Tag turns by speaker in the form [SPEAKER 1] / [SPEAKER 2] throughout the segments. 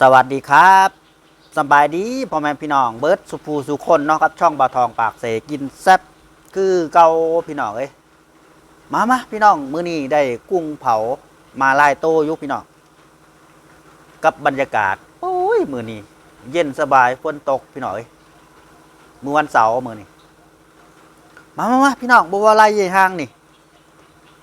[SPEAKER 1] สวัสดีครับสบายดีพ่อแม่พี่น้องเบิร์ดสุภูสุคนเนาะครับช่องบาทองปากเสกินแซ่บคือเกาพี่น้องเอ้ยมามาพี่น้องมื้อนี้ได้กุ้งเผามาลายโตยุพี่น้องกับบรรยากาศโอ้ยมื้อนี้เย็นสบายฝนตกพี่น้องเอ้ยมื้อวันเสาร์มื้อนี้มามามาพี่น้องบ่ว่าไรใหญ่ห้างนี่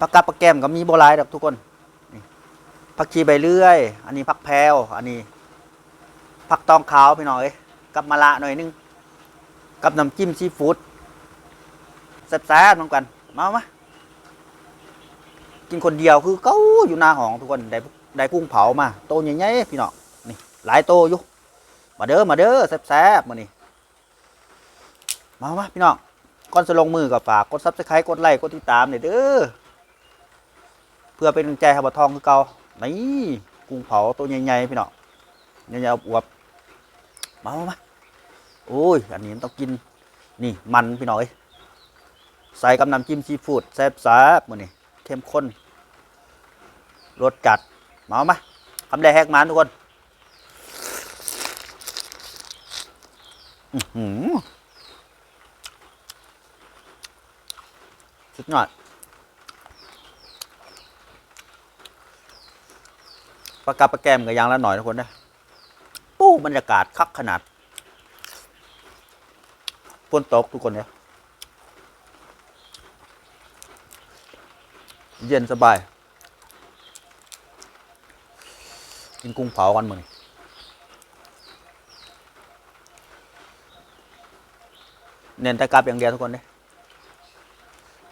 [SPEAKER 1] ปากกับปากแกมก็มีบ่หลายดอกทุกคนผักชีใบเลื่อย อันนี้ผักแพรวอันนี้ ผักตองขาวพี่น้อย กับมะละหน่อยนึง กับน้ำจิ้มซีฟู้ดแซ่บๆเหมือนกัน มามากินคนเดียวคือเก้าอยู่หน้าห้องทุกคนได้ได้กุ้งเผามาโตใหญ่ๆพี่น้องนี่หลายโตอยู่มาเด้อมาเด้อแซ่บๆมานี่มามาพี่น้องก่อนจะลงมือกับฝากกดซับสไครต์กดไลค์กดติดตามหน่ยเด้อเพื่อเป็นกำลังใจให้บัวทองคือเก่านี่กุ้งเผาตัวใหญ่ๆพี่น้องใหญ่ๆอวบ มามามาโอ้ย อันนี้มันต้องกิน นี่มันพี่น้อย ใส่กับน้ำจิ้มซีฟู้ดแซ่บซ่บมือนี่เข้มข้น รสจัด มามาคำแรกแหกมันทุกคนอื้อหือสุดยอดปลากาปลาแกมกับยางละหน่อยทุกคนนะปู้ บรรยากาศคักขนาดฝนตกทุกคนเนี่ยเย็นสบาย กินกุ้งเผากันมึงเน้นแต่กลับอย่างเดียวทุกคนเนี่ย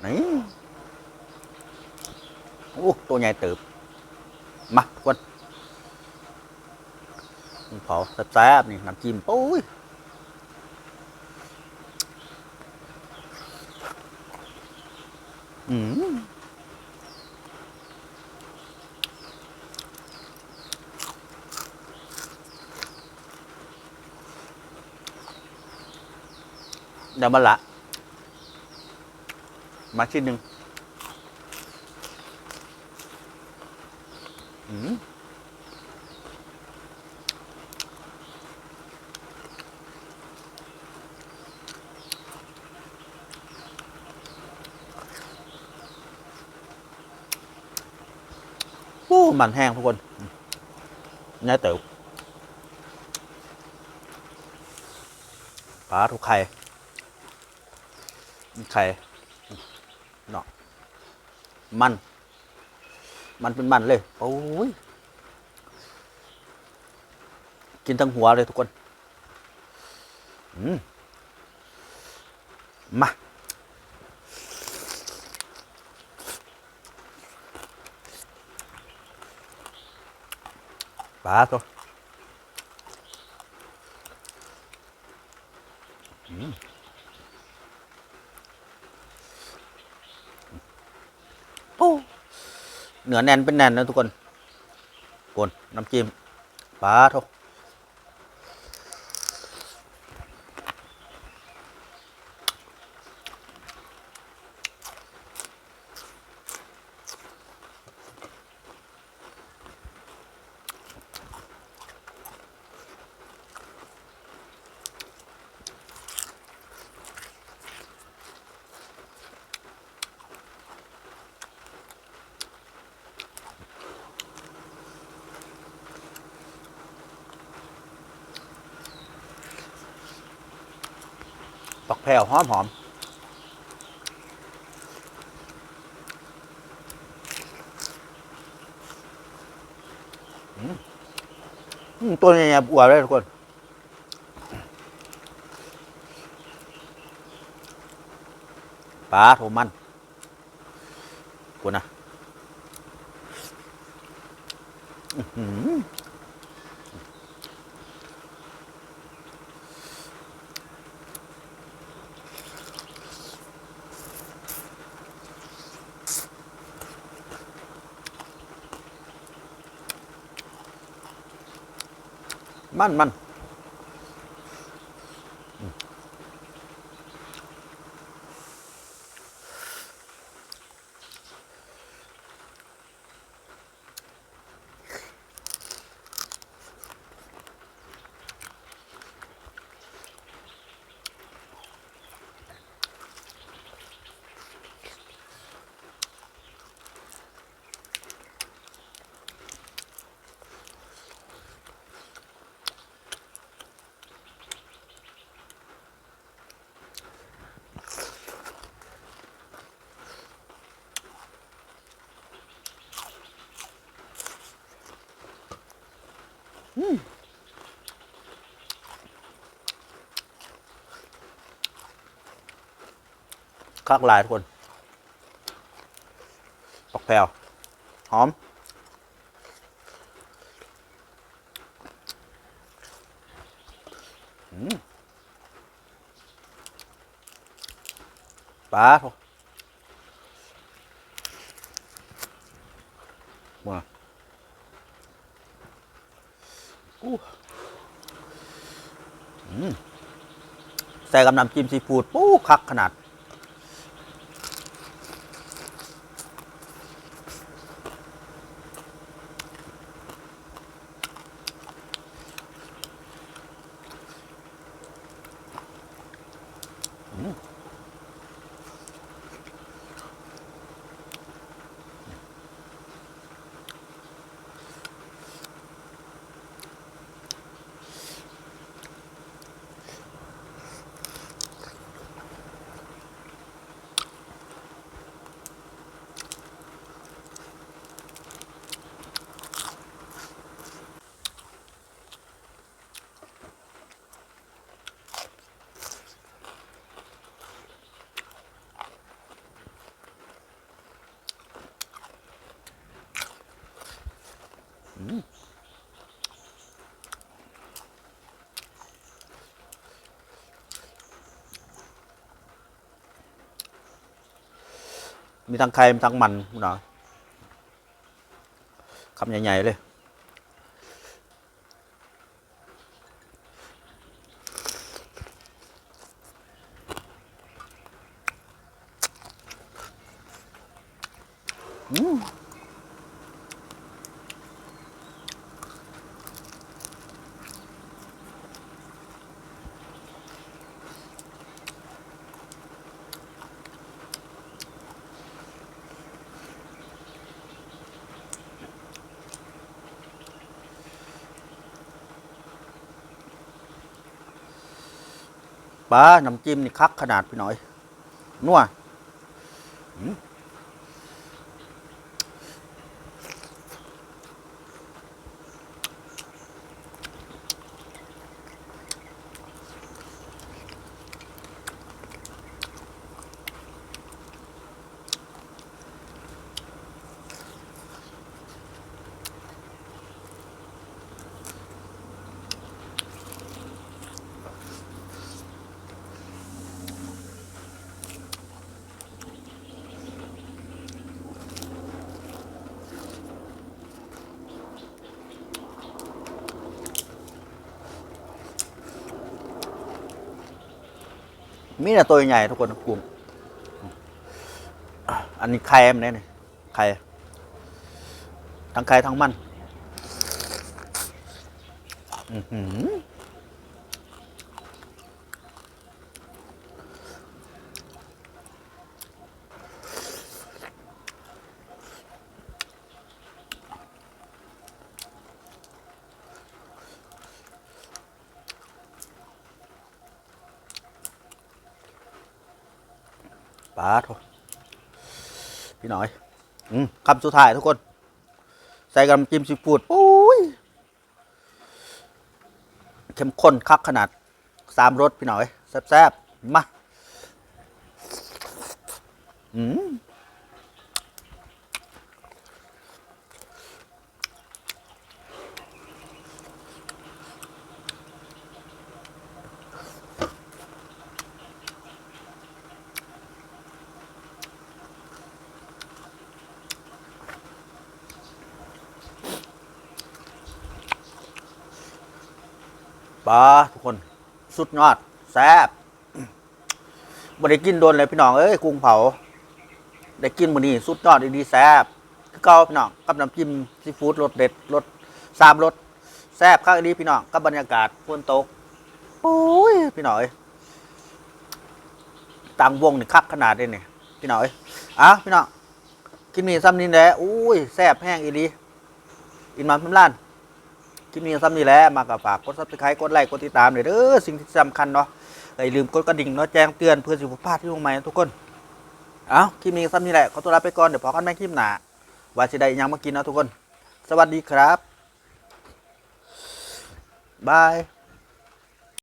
[SPEAKER 1] นี่โอ้ตัวใหญ่เติบ มาทุกคน เผาแซ่บๆนี่น้ำจิ้มโอ้ยอืมเดี๋ยวมาละ มาชิ้นหนึ่งอืม โอ้มันแห้งทุกคนนื้อเต๋อปลาทุกไข่ไข่เนาะมัน มันเป็นมันเลยโอ้ยกินทั้งหัวเลยทุกคน อืม มา ปลาตัวอืมโอ้เหนือแน่นเป็นแน่นนะทุกคนกนน้ำจิ้มปลาทุก ปักแผ่วหอมหอมตัวใหญ่ๆอวบเลยทุกคนปลาโทมันกูนะ มันมันอืม คักหลายทุกคนปักแพรวหอมอืมปลาโถ่มาอู้อืมใส่กับน้ำจิ้มซีฟู้ดปู้คักขนาด มีทั้งไข่มีทั้งมันคุณหน่อยคำใหญ่ ๆ เลย อืม ปลาน้ำจิ้มนี่คักขนาดพี่หน่อยนัว มีแต่ตัวใหญ่ทุกคนกลุ่มอันนี้ไข่มันเนี่ยนี่ไข่ทั้งไข่ทั้งมัน อือหือ ปาดพี่หน่อย อืมคำสุดท้ายทุกคน ใส่กับน้ำจิ้มซีฟู้ดโอ้ยเข้มข้นคักขนาดสามรสพี่หน่อย แซ่บๆ มา อืม ปลาทุกคนสุดยอดแซ่บบ่ได้กินโดนเลยพี่น้องเอ้ยกุ้งเผา ได้กินมื้อนี้สุดยอดดีๆแซ่บคือเก่าพี่น้องกับน้ำจิ้มซีฟู้ดรสเด็ดรสสามรสแซ่บคักดีพี่น้องกับบรรยากาศฝนตกโอ้ยพี่น้องเอ้ยต่างวงนี่คักขนาดนี้นี่พี่น้องเอ้ยอะพี่น้องกินมีซ้ำนี่แหละอุ้ยแซ่บแห้งอีหลีอินมาพิมล้าน ลิปนี้ซ้ำนี่แหละมากับฝากกดซับสไครต์กดไลค์กดติดตามเลยเด้อสิ่งที่สำคัญเนาะอย่าลืมกดกระดิ่งเนาะแจ้งเตือนเพื่อสุขภาดที่ลงใหม่ทุกคนเอาคลิปนี้ซ้ำนี่แหละขอตัวลาไปก่อนเดี๋ยวพอกันแม่คลิปหน้าว่าสิได้ยังมากินเนาะทุกคน สวัสดีครับบาย